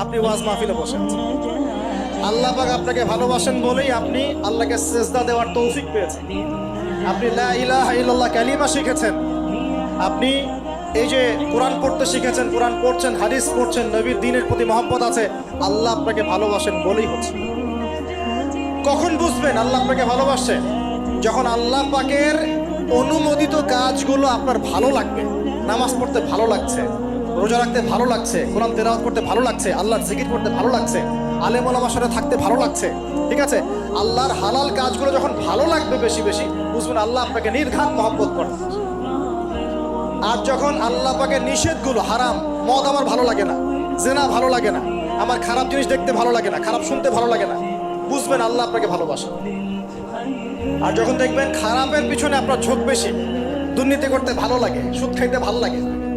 আপনি ওয়াজ মাহফিলে বসে আছেন আল্লাহ পাক আপনাকে ভালোবাসেন বলেই আপনি আল্লাহকে সেজদা দেওয়ার তৌফিক পেয়েছেন। আপনি লা ইলাহা ইল্লাল্লাহ কালিমা শিখেছেন। আপনি এই যে কোরআন পড়তে শিখেছেন, কোরআন পড়ছেন, হাদিস পড়ছেন, নবীর দিনের প্রতি মহব্বত আছে, আল্লাহ আপনাকে ভালোবাসেন বলেই হচ্ছে। কখন বুঝবেন আল্লাহ আপনাকে ভালোবাসে? যখন আল্লাহ পাকের অনুমোদিত কাজগুলো আপনার ভালো লাগবে, নামাজ পড়তে ভালো লাগছে। রোজা রাখতে ভালো লাগছে, কোরআন তেলাওয়াত করতে ভালো লাগছে, আল্লাহর জিকির করতে ভালো লাগছে আলেম সাথে থাকতে ভালো লাগছে, ঠিক আছে? আল্লাহর হালাল কাজগুলো যখন ভালো লাগবে বেশি বেশি, বুঝবেন আল্লাহ আপনাকে নির্ঘাত মহব্বত করে। আর যখন আল্লাহ পাকের নিষেধগুলো, হারাম, মদ আমার ভালো লাগে না, জেনা ভালো লাগে না, আমার খারাপ জিনিস দেখতে ভালো লাগে না, খারাপ শুনতে ভালো লাগে না, বুঝবেন আল্লাহ আপনাকে ভালোবাসে। আর যখন দেখবেন খারাপের পিছনে আপনার ঝোঁক বেশি, দুর্নীতি করতে ভালো লাগে, সুদ খাইতে ভালো লাগে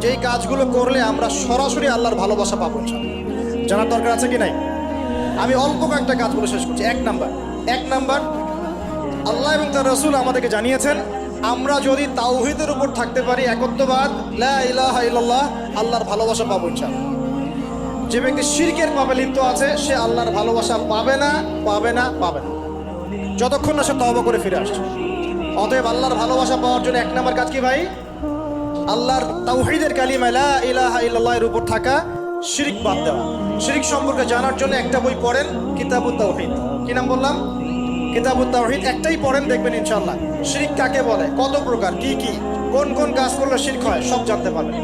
যেই কাজগুলো করলে আমরা সরাসরি আল্লাহর ভালোবাসা পাবো। জানার দরকার আছে কি নাই? আমি অল্প কয়েকটা কাজ বলে শেষ করছি। এক নাম্বার। এক নাম্বার, আল্লাহ এবং তার রসুল আমাদেরকে জানিয়েছেন, আমরা যদি তাওহিদের উপর থাকতে পারি, একত্ববাদ, লা ইলাহা ইল্লাল্লাহ, আল্লাহর ভালোবাসা পাবো, ইনশাআল্লাহ। যে ব্যক্তি শিরকের পাবে লিপ্ত আছে, সে আল্লাহর ভালোবাসা পাবে না পাবে না পাবে না। যতক্ষণ না সে তওবা করে ফিরে আসছে। অতএব আল্লাহর ভালোবাসা পাওয়ার জন্য এক নম্বর কাজ কি ভাই? আল্লাহর তাওহীদের কালিমা লা ইলাহা এর উপর থাকা শিরিক বাদ দেওয়া। শিরিক সম্পর্কে জানার জন্য একটা বই পড়েন কিতাবুত তাওহীদ। কি নাম বললাম? কিতাবুত তাওহীদ একটাই পড়েন, দেখবেন ইনশাআল্লাহ। শিরিক কাকে বলে? কত প্রকার? কি কি? কোন কোন কাজ করলে শিরক হয়? সব জানতে পারবেন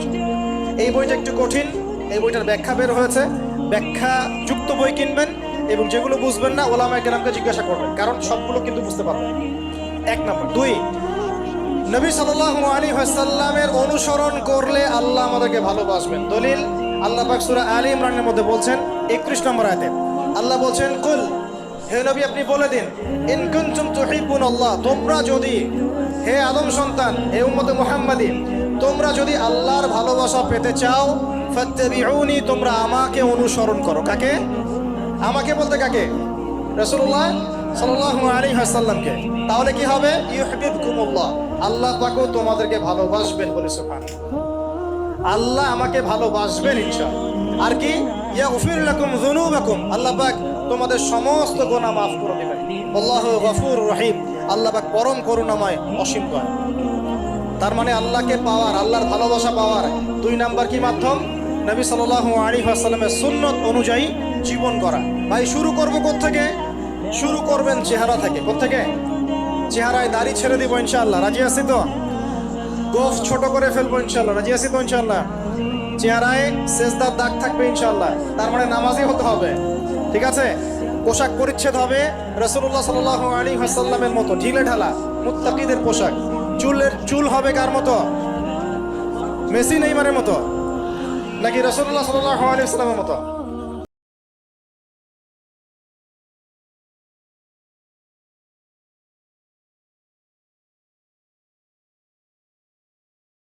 এই বইটা একটু কঠিন, এই বইটার ব্যাখ্যা বের হয়েছে। ব্যাখ্যা যুক্ত বই কিনবেন এবং যেগুলো বুঝবেন না, ওলামায় কেরামকে জিজ্ঞাসা করবেন। কারণ সবগুলো কিন্তু বুঝতে পারবেন। এক নম্বর। দুই নবী সাল্লাল্লাহু আলী ওয়াসাল্লামের অনুসরণ করলে আল্লাহ আমাদেরকে ভালোবাসবেন। দলিল, আল্লাহ পাক সূরা আলী ইমরানের মধ্যে বলছেন 31 নম্বর আয়াতে, আল্লাহ বলছেন, কুল, হে নবী, আপনি বলে দিন, ইন কুনতুম আল্লাহ তোমরা যদি, হে আদম সন্তান, হে উম্মতে মোহাম্মদী, তোমরা যদি আল্লাহর ভালোবাসা পেতে চাও, ফাত্তাবিউনি, তোমরা আমাকে অনুসরণ করো। কাকে? আমাকে বলতে কাকে? রাসূলুল্লাহ? ওয়াসাল্লামকে। তাহলে কি হবে? আল্লাহ পাকও তোমাদেরকে ভালোবাসবেন বলে আল্লাহ আমাকে ভালোবাসবেন ইনশাআল্লাহ। আর কি? আল্লাহ তোমাদের সমস্ত গুনাহ মাফ করে দিবেন। রহিম। আল্লাহ পরম করুণাময় অসীম দয়া তার মানে আল্লাহকে পাওয়ার, আল্লাহর ভালোবাসা পাওয়ার দুই নাম্বার কি মাধ্যম? নবী সাল্লাল্লাহু আলাইহি ওয়াসাল্লামের সুন্নত অনুযায়ী জীবন করা। ভাই, শুরু করব থেকে শুরু করবেন চেহারা থেকে থেকে চেহারায় দাড়ি ছেড়ে দিব ইনশাল্লাহ রাজি আছি তো? গোফ ছোট করে ফেলব ইনশাল্লাহ রাজি আছি তো ইনশাআল্লাহ? চেহারায় সেজদার দাগ থাকবে ইনশাল্লাহ তার মানে নামাজি হতে হবে। ঠিক আছে? পোশাক পরিচ্ছেদ হবে রসুল্লাহ সাল্লাহ আলী হাসাল্লামের মতো। ঢিলে ঢালা, মুত্তাকিদের পোশাক। চুলের, চুল হবে কার মতো? মেসি নেইমারের মতো। নাকি রসুল্লাহ সাল্লাহ আলী ইসলামের মতো?